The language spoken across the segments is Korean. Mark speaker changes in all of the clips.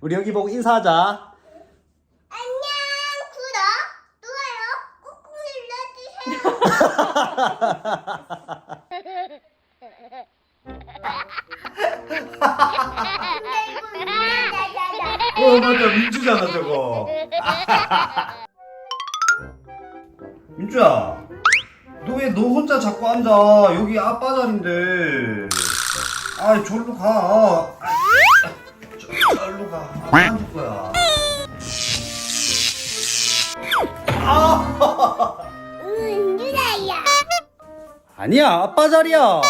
Speaker 1: 우리 여기 보고 인사하자.
Speaker 2: 안녕 구독, 좋아요 꾹꾹 눌러주세요.
Speaker 1: 어 맞다 민주잖아 저거. 민주야, 너 왜 너 혼자 자꾸 앉아? 여기 아빠 자리인데. 아 저리로 가. 아니야 아빠 자리야.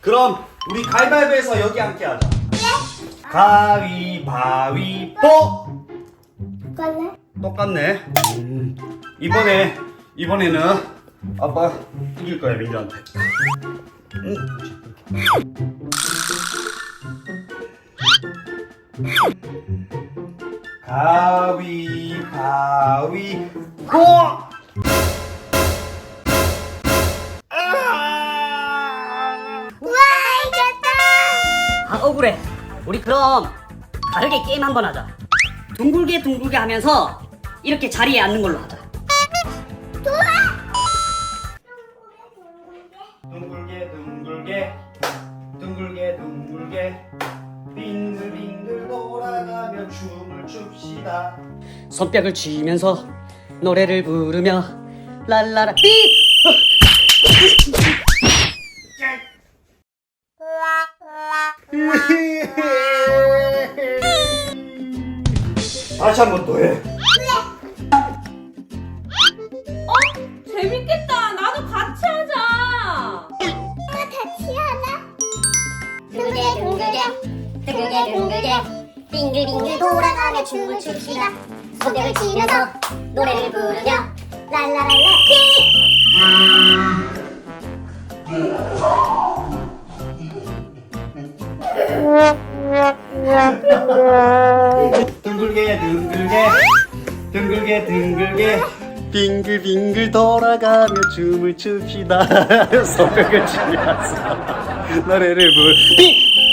Speaker 1: 그럼 우리 가위바위보해서 여기 앉게 하자. 가위바위보.
Speaker 2: 걸래?
Speaker 1: 똑같네. 이번에 이번에는 아빠 이길 거야 민주한테. 응. 가위 바위보. 아!
Speaker 2: 우와 이겼다.
Speaker 3: 아 억울해 우리 그럼 다르게 게임 한번 하자 둥글게 둥글게 하면서 이렇게 자리에 앉는 걸로 하자
Speaker 1: 둥글게 둥글게 둥글게 둥글게 빙글빙글 돌아가며 춤을 춥시다.
Speaker 3: 손뼉을 쥐면서 노래를 부르며 랄라라 삐
Speaker 1: 다시 한 번 더 해.
Speaker 4: 재밌겠다. 나도 같이 하자.
Speaker 2: 엄마 같이 하나? 둥글게 둥글게 둥글게 둥글게 빙글빙글 돌아가며 춤을 춥시다. 손뼉을 치면서 노래를 부르며 랄라랄라 삐
Speaker 1: 둥글게 둥글게 둥글게 둥글게. 빙글빙글 돌아가며 춤을 춥시다. 손뼉을 치면서 노래를 부르 빙!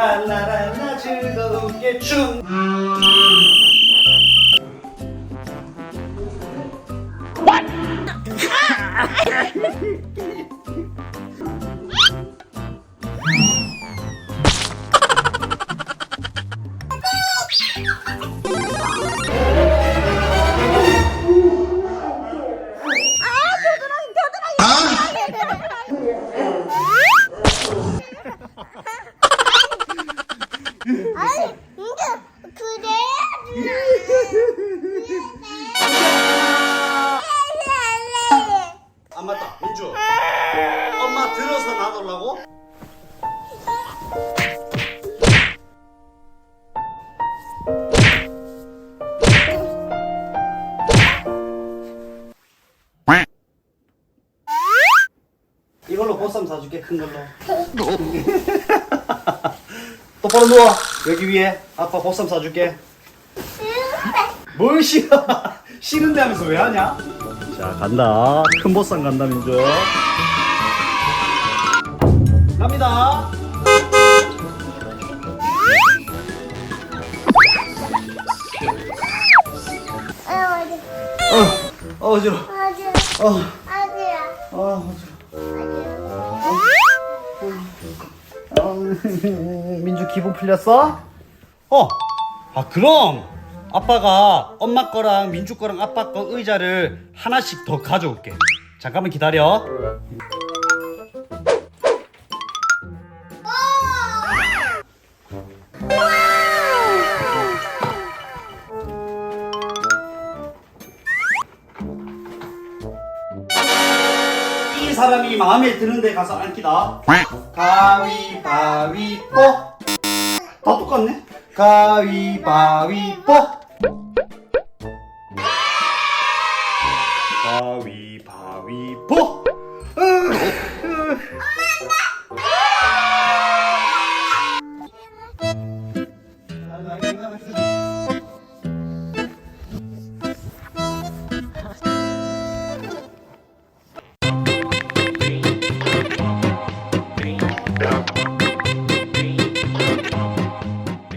Speaker 1: 랄라랄라 즐거운 게 춤 민주 엄마 들어서 놔둘라고? 이걸로 보쌈 사줄게 큰 걸로. 똑바로 누워. 여기 위에 아빠 보쌈 사줄게. 뭘 싫어? 싫은데 하면서 왜 하냐 자 간다. 큰 보쌈 간다 민주. 갑니다. 어, 어 어지러 어, 어 어지러 어, 민주 기분 풀렸어? 어, 아 그럼 아빠가 엄마 거랑 민주 거랑 아빠 거 의자를 하나씩 더 가져올게. 잠깐만 기다려. 이 사람이 마음에 드는 데 가서 앉기다. 가위바위보. 다 똑같네. 가위바위보. Oh!